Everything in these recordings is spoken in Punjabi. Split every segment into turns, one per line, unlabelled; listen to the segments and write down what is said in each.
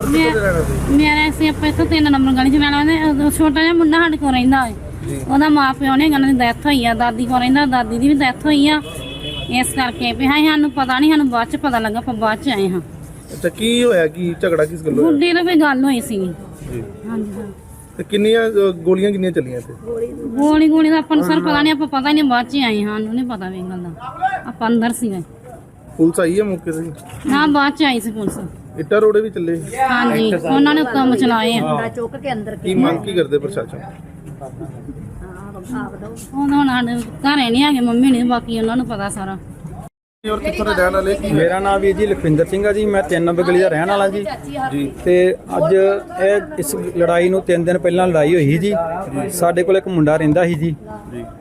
ਮੇਰਾ ਸੀ ਆਪਾਂ ਇੱਥੇ ਨੰਬਰ ਗਲੀ ਚ ਰਹਿਣਾ ਛੋਟਾ ਜਿਹਾ ਮੁੰਡਾ ਸਾਡੇ ਕੋਲ ਰਹਿੰਦਾ ਹੈ ਉਹਦਾ ਮਾਪਿਓ ਨੇ ਗਾਣਾ ਦੀ ਡੈਥ ਹੋਈ ਆ ਦਾਦੀ ਕੋਲ ਰਹਿੰਦਾ ਦਾਦੀ ਦੀ ਵੀ ਡੈਥ ਹੋਈ ਆ। ਇਸ ਕਰਕੇ ਸਾਨੂੰ ਪਤਾ ਨਹੀਂ ਸਾਨੂੰ ਬਾਅਦ ਚ ਪਤਾ ਲੱਗਾ ਆਪਾਂ ਬਾਅਦ ਚ ਆਏ ਹਾਂ।
ਕੀ ਹੋਇਆ? ਕੀ ਝਗੜਾ ਵੀ ਗੱਲ
ਹੋਈ ਸੀ
ਤੇ ਕਿੰਨੀਆਂ ਅ, ਗੋਲੀਆਂ ਕਿੰਨੀਆਂ ਚੱਲੀਆਂ ਇੱਥੇ?
ਗੋਲੀ ਗੋਲੀ ਦਾ ਆਪਾਂ ਨੂੰ ਸਰ ਪਤਾ ਨਹੀਂ ਆਪਾਂ ਪਤਾ ਹੀ ਨਹੀਂ ਬਾਅਦ ਚ ਆਏ ਹਾਂ ਨਹੀਂ ਪਤਾ ਵੀ ਇਹ ਗੱਲ ਦਾ। ਆਪਾਂ ਅੰਦਰ ਸੀਗੇ।
ਪੁਲਿਸ ਆਈ ਹੈ ਮੌਕੇ ਤੇ?
ਨਾ ਬਾਅਦ ਚ ਆਈ ਸੀ ਪੁਲਿਸ।
ਇੱਟਾਂ ਰੋੜੇ ਵੀ ਚੱਲੇ?
ਹਾਂਜੀ ਉਹਨਾਂ ਨੇ ਕੰਮ ਚਲਾਏ ਆ।
ਕੀ ਮੰਗ ਕੀ ਕਰਦੇ ਪ੍ਰਸ਼ਾਸਨ?
ਹੁਣ ਹੁਣ ਸਾਡੇ ਘਰੇ ਨਹੀਂ ਹੈਗੇ ਮੰਮੀ ਨਹੀਂ ਬਾਕੀ ਉਹਨਾਂ ਨੂੰ ਪਤਾ ਸਾਰਾ।
ਔਰ ਕਿੱਥੋਂ ਦੇ ਰਹਿਣ ਵਾਲੇ ਕੀ
ਮੇਰਾ ਨਾਮ ਵੀਰ ਜੀ ਲਖਵਿੰਦਰ ਸਿੰਘ ਆ ਜੀ ਮੈਂ 3 ਨੰਬਰ ਗਲੀ ਦਾ ਰਹਿਣ ਵਾਲਾ ਜੀ। ਤੇ ਅੱਜ ਇਹ ਇਸ ਲੜਾਈ ਨੂੰ 3 ਦਿਨ ਪਹਿਲਾਂ ਲੜਾਈ ਹੋਈ ਸੀ ਜੀ। ਸਾਡੇ ਕੋਲ ਇੱਕ ਮੁੰਡਾ ਰਹਿੰਦਾ ਸੀ ਜੀ।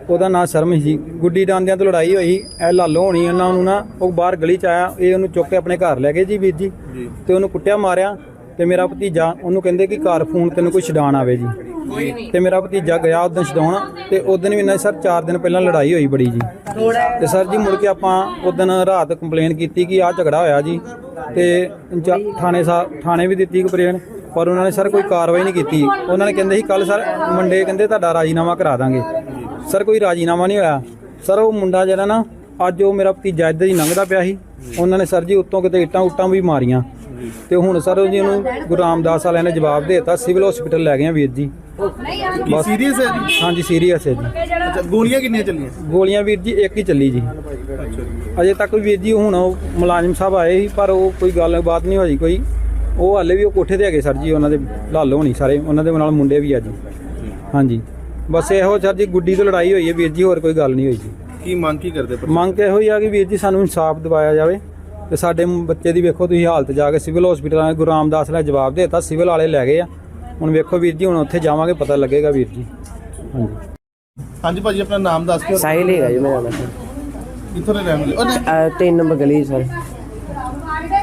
ਉਹਦਾ ਨਾਮ ਸ਼ਰਮ ਸੀ। ਗੁੱਡੀ ਡਾਂਦਿਆਂ ਤੋਂ ਲੜਾਈ ਹੋਈ। ਇਹ ਲਾਲੋ ਹੋਣੀ ਉਹਨਾਂ ਨੂੰ ਨਾ ਉਹ ਬਾਹਰ ਗਲੀ ਚ ਆਇਆ। ਇਹ ਉਹਨੂੰ ਚੁੱਕ ਕੇ ਆਪਣੇ ਘਰ ਲੈ ਗਏ ਜੀ ਵੀਰ ਜੀ
ਜੀ।
ਤੇ ਉਹਨੂੰ ਕੁੱਟਿਆ ਮਾਰਿਆ। ਤੇ ਮੇਰਾ ਭਤੀਜਾ ਉਹਨੂੰ ਕਹਿੰਦੇ ਕਿ ਘਰ ਫੋਨ ਤੈਨੂੰ ਕੋਈ ਛਡਾਣ ਆਵੇ ਜੀ। ਤੇ ਮੇਰਾ ਭਤੀਜਾ ਗਿਆ ਉਦੋਂ ਛਡਾਉਣ ਤੇ ਉਦੋਂ ਵੀ ਇਹਨਾਂ ਦੀ ਸਰ 4 ਦਿਨ ਪਹਿਲਾਂ ਲੜਾਈ ਹੋਈ ਬੜੀ ਜੀ। ਤੇ ਸਰ ਜੀ ਮੁੜ ਕੇ ਆਪਾਂ ਉਦੋਂ ਰਾਤ ਕੰਪਲੇਨ ਕੀਤੀ ਕਿ ਆਹ ਝਗੜਾ ਹੋਇਆ ਜੀ। ਤੇ ਥਾਣੇ ਸਾ ਥਾਣੇ ਵੀ ਦਿੱਤੀ ਕੰਪਲੇਨ ਪਰ ਉਹਨਾਂ ਨੇ ਸਰ ਕੋਈ ਕਾਰਵਾਈ ਨਹੀਂ ਕੀਤੀ। ਉਹਨਾਂ ਨੇ ਕਹਿੰਦੇ ਸੀ ਕੱਲ ਸਰ ਮੰਡੇ ਕਹਿੰਦੇ ਤੁਹਾਡਾ ਰਾਜੀਨਾਮਾ ਕਰਾ ਦਾਂਗੇ। ਸਰ ਕੋਈ ਰਾਜੀਨਾਮਾ ਨਹੀਂ ਹੋਇਆ। ਸਰ ਉਹ ਮੁੰਡਾ ਜਿਹੜਾ ਨਾ, ਅੱਜ ਉਹ ਮੇਰਾ ਭਤੀਜਾ ਇੱਧਰ ਹੀ ਲੰਘਦਾ ਪਿਆ ਸੀ। ਉਹਨਾਂ ਨੇ ਸਰ ਜੀ ਉੱਤੋਂ ਕਿਤੇ ਇੱਟਾਂ ਉੱਟਾਂ ਵੀ ਮਾਰੀਆਂ। ਤੇ ਹੁਣ ਸਰ ਜੀ ਉਹਨੂੰ ਗੁਰੂ ਰਾਮਦਾਸ ਵਾਲਿਆਂ ਨੇ ਜਵਾਬ ਦੇ ਦਿੱਤਾ ਸਿਵਲ ਹਸਪੀਟਲ ਲੈ ਗਏ ਆ ਵੀਰ ਜੀ।
ਕੀ ਸੀਰੀਅਸ ਹੈ ਜੀ?
ਹਾਂਜੀ ਸੀਰੀਅਸ ਹੈ ਜੀ।
ਅੱਛਾ ਗੋਲੀਆਂ ਕਿੰਨੀਆਂ ਚੱਲੀਆਂ?
ਗੋਲੀਆਂ ਵੀਰ ਜੀ ਇੱਕ ਹੀ ਚੱਲੀ ਜੀ। ਅਜੇ ਤੱਕ ਵੀਰ ਜੀ ਹੁਣ ਉਹ ਮੁਲਾਜ਼ਮ ਸਾਹਿਬ ਆਏ ਸੀ ਪਰ ਉਹ ਕੋਈ ਗੱਲਬਾਤ ਨਹੀਂ ਹੋਈ ਕੋਈ। ਉਹ ਹਾਲੇ ਵੀ ਉਹ ਕੋਠੇ ਤੇ ਹੈਗੇ ਸਰ ਜੀ ਉਹਨਾਂ ਦੇ ਲਾਲੋ ਹੋਣੀ ਸਾਰੇ ਉਹਨਾਂ ਦੇ ਨਾਲ ਮੁੰਡੇ ਵੀ ਆ ਜੀ। ਹਾਂਜੀ। ਬਸ ਇਹੋ ਸਰ ਜੀ ਗੁੱਡੀ ਤੋਂ ਲੜਾਈ ਹੋਈ ਹੈ ਵੀਰ ਜੀ ਹੋਰ ਕੋਈ ਗੱਲ ਨਹੀਂ ਹੋਈ ਜੀ।
ਕੀ ਮੰਗ ਕੀ ਕਰਦੇ ਪਰ
ਮੰਗ ਇਹੋ ਹੀ ਆ ਕਿ ਵੀਰ ਜੀ ਸਾਨੂੰ ਇਨਸਾਫ ਦਿਵਾਇਆ ਜਾਵੇ। ਤੇ ਸਾਡੇ ਬੱਚੇ ਦੀ ਵੇਖੋ ਤੁਸੀਂ ਹਾਲਤ ਜਾ ਕੇ ਸਿਵਲ ਹਸਪੀਟਲ ਵਾਲੇ ਗੁਰੂ ਰਾਮਦਾਸ ਨੇ ਜਵਾਬ ਦੇ ਦਿੱਤਾ ਸਿਵਲ ਵਾਲੇ ਲੈ ਗਏ ਆ। ਹੁਣ ਵੇਖੋ ਵੀਰ ਜੀ ਹੁਣ ਉੱਥੇ ਜਾਵਾਂਗੇ ਪਤਾ ਲੱਗੇਗਾ ਵੀਰ ਜੀ। ਹਾਂਜੀ।
ਹਾਂਜੀ ਭਾਜੀ ਆਪਣਾ ਨਾਮ ਦੱਸ ਕੇ
ਸਾਹਿਲ ਹੈਗਾ ਜੀ ਮੇਰਾ ਨਾਮ।
ਕਿੱਥੋਂ ਦੇ ਰਹਿਣ ਵਾਲੇ? ਉਹਨੇ
ਅਹ ਤਿੰਨ ਨੰਬਰ ਗਲੀ ਸਰ।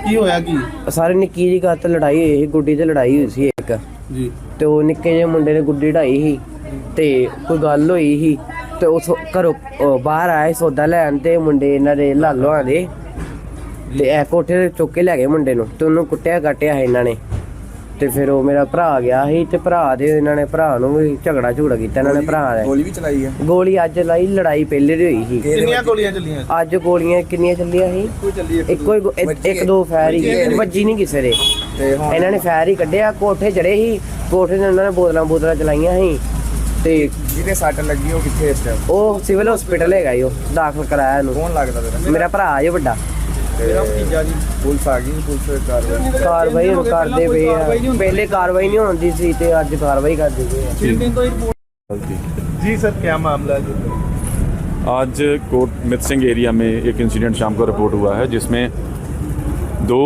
ਕੀ ਹੋਇਆ ਕੀ?
ਸਾਰੇ ਨਿੱਕੀ ਜੀ ਗੱਲ ਤੇ ਲੜਾਈ ਹੋਈ ਸੀ ਗੁੱਡੀ ਤੇ ਲੜਾਈ ਹੋਈ ਸੀ ਇੱਕ।
ਜੀ।
ਤੇ ਉਹ ਨਿੱਕੇ ਜਿਹੇ ਮੁੰਡੇ ਨੇ ਗੁੱਡੀ ਢਾਈ ਸੀ ਤੇ ਕੋਈ ਗੱਲ ਹੋਈ ਸੀ ਤੇ ਉਸ ਘਰੋਂ ਉਹ ਬਾਹਰ ਆਏ ਸੌਦਾ ਲੈਣ ਤੇ ਮੁੰਡੇ ਇਹਨਾਂ ਦੇ ਲਾਲੋਆਂ ਦੇ ਤੇ ਇਹ ਕੋਠੇ ਤੇ ਚੁੱਕ ਕੇ ਲੈ ਗਏ ਮੁੰਡੇ ਨੂੰ ਤੇ ਉਹਨੂੰ ਕੁੱਟਿਆ ਕਾਟਿਆ ਸੀ ਇਹਨਾਂ ਨੇ। ਤੇ ਫਿਰ ਉਹ ਮੇਰਾ ਭਰਾ ਗਿਆ ਸੀ ਤੇ ਭਰਾ ਦੇ ਇਹਨਾਂ ਨੇ ਭਰਾ ਨੂੰ ਵੀ ਝਗੜਾ ਝੂੜਾ ਕੀਤਾ ਇਹਨਾਂ ਨੇ ਭਰਾ ਨੇ
ਗੋਲੀ ਵੀ ਚਲਾਈ ਹੈ
ਗੋਲੀ ਅੱਜ ਲਾਈ ਲੜਾਈ ਪਹਿਲੇ ਦੀ ਹੋਈ ਸੀ।
ਕਿੰਨੀਆਂ ਗੋਲੀਆਂ ਚੱਲੀਆਂ?
ਅੱਜ ਗੋਲੀਆਂ ਕਿੰਨੀਆਂ ਚੱਲੀਆਂ ਸੀ? ਇੱਕੋ ਹੀ ਗੋ- ਇੱਕ- ਇੱਕ ਦੋ ਫਾਇਰ ਹੀ ਵੱਜੀ ਨਹੀਂ ਕਿਸੇ ਦੇ।
ਤੇ ਹੁਣ
ਇਹਨਾਂ ਨੇ ਫਾਇਰ ਹੀ ਕੱਢਿਆ ਕੋਠੇ ਚੜੇ ਸੀ। ਕੋਠੇ ਤੇ ਉਹਨਾਂ ਨੇ ਬੋਤਲਾਂ ਬੋਤਲਾਂ ਚਲਾਈਆਂ ਸੀ। ਤੇ
ਜਿਹਦੇ ਸੱਟ ਲੱਗੀ ਉਹ ਕਿੱਥੇ ਇਸ ਟਾਈਮ
ਉਹ ਸਿਵਲ ਹਸਪੀਟਲ ਹੈਗਾ ਈ ਉਹ ਦਾਖਲ ਕਰਾਇਆ ਇਹਨੂੰ।
ਕੌਣ ਲੱਗਦਾ ਤੇਰਾ?
ਮੇਰਾ ਭਰਾ ਜੇ ਵੱਡਾ।
ਪੁਲਿਸ ਆ ਗਈ ਪੁਲਿਸ ਕਾਰਵਾਈ
ਕਾਰਵਾਈ ਹੁਣ ਕਰਦੇ ਪਏ ਆ ਪਹਿਲੇ ਕਾਰਵਾਈ ਨਹੀਂ ਹੁੰਦੀ ਸੀ ਤੇ ਅੱਜ ਕਾਰਵਾਈ ਕਰਦੇ ਪਏ ਆ
जी सर क्या मामला है जो
आज कोट मित सिंह एरिया में एक इंसिडेंट शाम को रिपोर्ट हुआ है जिसमें दो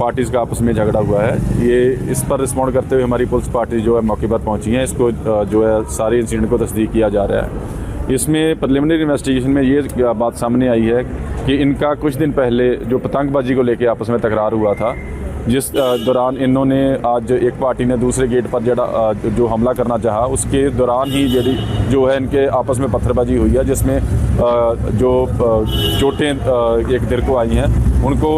पार्टीज़ का आपस में झगड़ा हुआ है ये इस पर रिस्पॉन्ड करते हुए हमारी पुलिस पार्टी जो है मौके पर पहुंची है इसको अ, जो है सारे इंसिडेंट को तस्दीक किया जा रहा है इसमें प्रिलिमिनरी इन्वेस्टिगेशन में ये बात सामने आई है कि इनका कुछ दिन पहले जो पतंगबाजी को लेकर आपस में तकरार हुआ था, जिस दौरान इन्होंने आज एक पार्टी ने दूसरे गेट पर जड़ा जो हमला करना चाहा, उसके दौरान ही जड़ी जो है इनके आपस में पत्थरबाजी हुई है, जिसमें जो चोटें एक दिल को आई हैं, उनको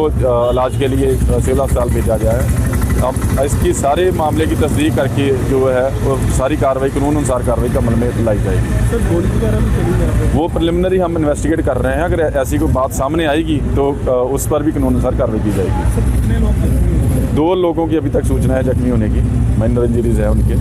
इलाज के लिए सिविल अस्पताल भेजा गया है। अब इसकी सारे मामले की तस्दीक करके जो है वो सारी कार्रवाई कानून अनुसार कार्रवाई का अमल में लाई जाएगी
सर गोली वगैरह भी चली यहाँ पे
वो प्रिलिमिनरी हम इन्वेस्टिगेट कर रहे हैं अगर ऐसी कोई बात सामने आएगी तो अ, उस पर भी कानून अनुसार कार्रवाई की जाएगी
कितने लोग जख्मी हुए?
दो लोगों की अभी तक सूचना है जख्मी होने की माइनर इंजरीज है उनके